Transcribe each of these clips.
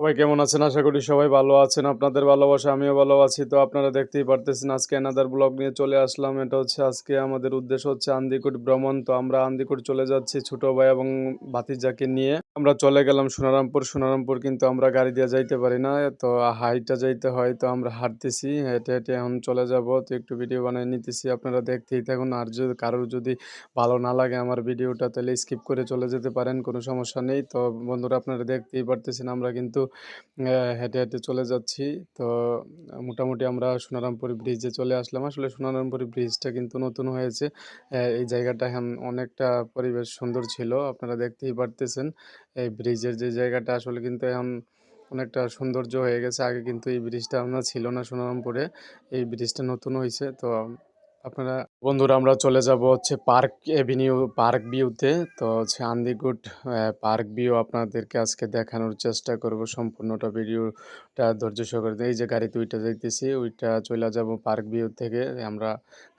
সবাই কেমন আছেন? আশা করি সবাই ভালো আছেন। আপনাদের ভালোবাসা আমিও ভালো আছি। তো আপনারা দেখতেই পারতেছেন আজকে অ্যানাদার ব্লগ নিয়ে চলে আসলাম। এটা হচ্ছে আজকে আমাদের উদ্দেশ্য হচ্ছে আন্দিকুট ভ্রমণ। তো আমরা আন্দিকুট চলে যাচ্ছি ছোট ভাই এবং ভাতিজাকে নিয়ে। আমরা চলে গেলাম সোনারামপুর। সোনারামপুর কিন্তু আমরা গাড়ি দিয়ে যাইতে পারি না। তো হাইটা যাইতে হয়। তো আমরা হাঁটতেছি। হেঁটে, হেঁটে এখন চলে যাব। তো একটু ভিডিও বানিয়ে নিতেছি। আপনারা দেখতেই থাকুন। আর যদি কারোর যদি ভালো না লাগে আমার ভিডিওটা তাহলে স্কিপ করে চলে যেতে পারেন। কোনো সমস্যা নেই। তো বন্ধুরা আপনারা দেখতেই পারতেছেন আমরা কিন্তু হেঁটে, হেঁটে চলে যাচ্ছি। তো মোটামুটি আমরা সোনারামপুর ব্রিজে চলে আসলাম। আসলে সোনারামপুর ব্রিজটা কিন্তু নতুন হয়েছে। এই জায়গাটা এখন অনেকটা পরিবেশ সুন্দর ছিল। আপনারা দেখতেই পারতেছেন। এই ব্রিজের যে জায়গাটা আসলে কিন্তু এখন অনেকটা সৌন্দর্য হয়ে গেছে। আগে কিন্তু এই ব্রিজটা আমরা ছিল না সোনারামপুরে। এই ব্রিজটা নতুন হয়েছে তো আপনারা বন্ধুরা আমরা চলে যাব হচ্ছে পার্ক এভিনিউ পার্ক ভিউতে। তো হচ্ছে আন্দিগুট পার্ক ভিউ আপনাদেরকে আজকে দেখানোর চেষ্টা করব। সম্পূর্ণটা ভিডিওটা ধৈর্য সহকারে এই যে গাড়িতে উইঠা যাইতেছি, ওইটা চলে যাব পার্ক ভিউ থেকে। আমরা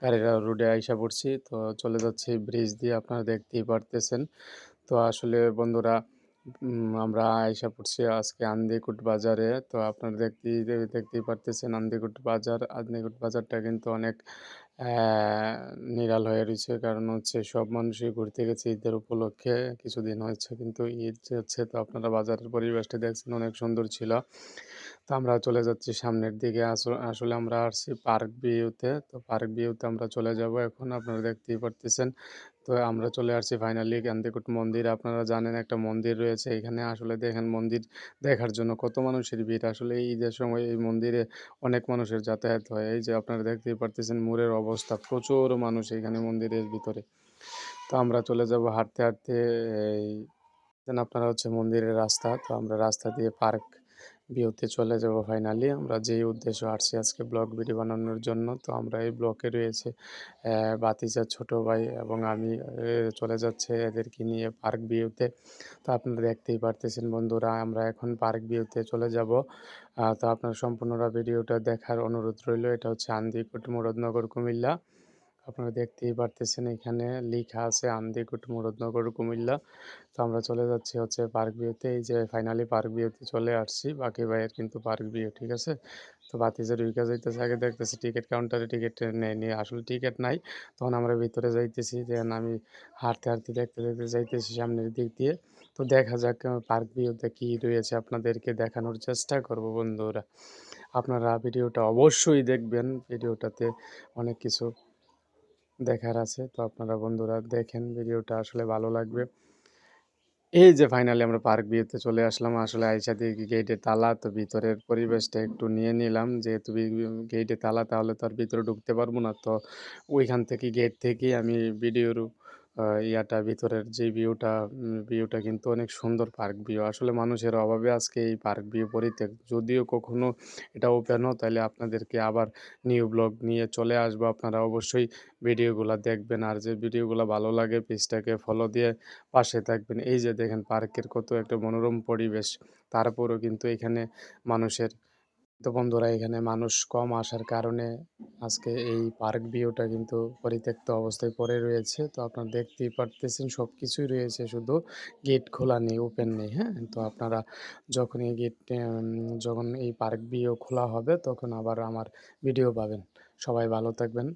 গাড়িটা রোডে আইসা পড়ছি। তো চলে যাচ্ছি ব্রিজ দিয়ে আপনারা দেখতেই পারতেছেন। তো আসলে বন্ধুরা আমরা আইসা পড়ছি আজকে আন্দিকুট বাজারে। তো আপনারা দেখতেই দেখতেই পারতেছেন আন্দিকুট বাজার। আন্দিকুট বাজারটা কিন্তু অনেক নিরাল হয়ে রয়েছে কারণ হচ্ছে সব মানুষই ঘুরতে গেছে ঈদের উপলক্ষে। কিছুদিন হয়েছে কিন্তু ঈদ হচ্ছে তো আপনারা বাজারের পরিবেশটা দেখছেন, অনেক সুন্দর ছিল। তো আমরা চলে যাচ্ছি সামনের দিকে। আস আসলে আমরা আসছি পার্ক ভিউতে। তো পার্ক ভিউতে আমরা চলে যাব এখন। আপনারা দেখতেই পারতেছেন। তো আমরা চলে আসছি ফাইনালি গান্ধীকুট মন্দির। আপনারা জানেন একটা মন্দির রয়েছে এখানে। আসলে দেখেন মন্দির দেখার জন্য কত মানুষের ভিড়। আসলে ঈদের সময় এই মন্দিরে অনেক মানুষের যাতায়াত হয়। এই যে আপনারা দেখতেই পারতেছেন, মোড়ের অবস্থা। প্রচুর মানুষ এখানে মন্দিরের ভিতরে। তো আমরা চলে যাব হাঁটতে, হাঁটতে এই আপনারা হচ্ছে মন্দিরের রাস্তা। তো আমরা রাস্তা দিয়ে পার্ক ভিউতে চলে যাব ফাইনালি। আমরা যেই উদ্দেশ্য আসছি আজকে ব্লগ ভিডিও বানানোর জন্য। তো আমরা এই ব্লকে রয়েছে ভাতিজা, ছোট ভাই এবং আমি চলে যাচ্ছে এদেরকে নিয়ে পার্ক ভিউতে। তো আপনারা দেখতেই পারতেছেন বন্ধুরা আমরা এখন পার্ক ভিউতে চলে যাব। তো আপনারা সম্পূর্ণরা ভিডিওটা দেখার অনুরোধ রইল। এটা হচ্ছে আন্দিকুট মুরাদনগর কুমিল্লা। আপনারা দেখতেই পারতেছেন এখানে লিখা আছে আন্দিকুট মুরাদনগর কুমিল্লা। তো আমরা চলে যাচ্ছি হচ্ছে পার্ক ভিউতে। এই যে ফাইনালি পার্ক ভিউতে চলে আসছি। বাকি ভাইয়ের কিন্তু পার্ক ভিউ ঠিক আছে? তো ভাতিজা ঢুইকা যাইতেছে আগে দেখতেছি টিকিট কাউন্টারে টিকিট নেয়নি। আসলে টিকিট নাই। তখন আমরা ভিতরে যাইতেছি। দেন আমি হাঁটতে, হাঁটতে দেখতে, দেখতে যাইতেছি সামনের দিক দিয়ে। তো দেখা যাক পার্ক ভিউতে কী রয়েছে আপনাদেরকে দেখানোর চেষ্টা করব বন্ধুরা। আপনারা ভিডিওটা অবশ্যই দেখবেন। ভিডিওটাতে অনেক কিছু দেখার আছে। তো আপনারা বন্ধুরা দেখেন ভিডিওটা আসলে ভালো লাগবে। এই যে ফাইনালি আমরা পার্ক বিয়েতে চলে আসলাম। আসলে আইসা দিয়ে গেটে তালা। তো ভিতরের পরিবেশটা একটু নিয়ে নিলাম। যেহেতু গেটে তালা, তাহলে তো আর ভিতরে ঢুকতে পারব না। তো ওইখান থেকে গেট থেকেই আমি ভিডিওর ইয়াটা ভিতরের যে ভিউটা ভিউটা কিন্তু অনেক সুন্দর পার্ক ভিউ। আসলে মানুষের অভাবে আজকে এই পার্ক ভিউ পরিত্যাগ। যদিও কখনো এটা ওপেন হয় তাহলে আপনাদেরকে আবার নিউ ব্লগ নিয়ে চলে আসব। আপনারা অবশ্যই ভিডিওগুলো দেখবেন। আর যে ভিডিওগুলো ভালো লাগে, পেজটাকে ফলো দিয়ে পাশে থাকবেন। এই যে দেখেন, পার্কের কত একটা মনোরম পরিবেশ। তারপরেও কিন্তু এখানে মানুষের তো বন্ধুরা এখানে মানুষ কম আসার কারণে আজকে এই পার্ক ভিউটা কিন্তু পরিত্যক্ত অবস্থায় পড়ে রয়েছে। তো আপনারা দেখতেই পারতেছেন সব কিছুই রয়েছে শুধু গেট খোলা নেই, ওপেন নেই, হ্যাঁ? তো আপনারা যখন এই গেট যখন এই পার্ক ভিউ খোলা হবে তখন আবার আমার ভিডিও পাবেন। সবাই ভালো থাকবেন।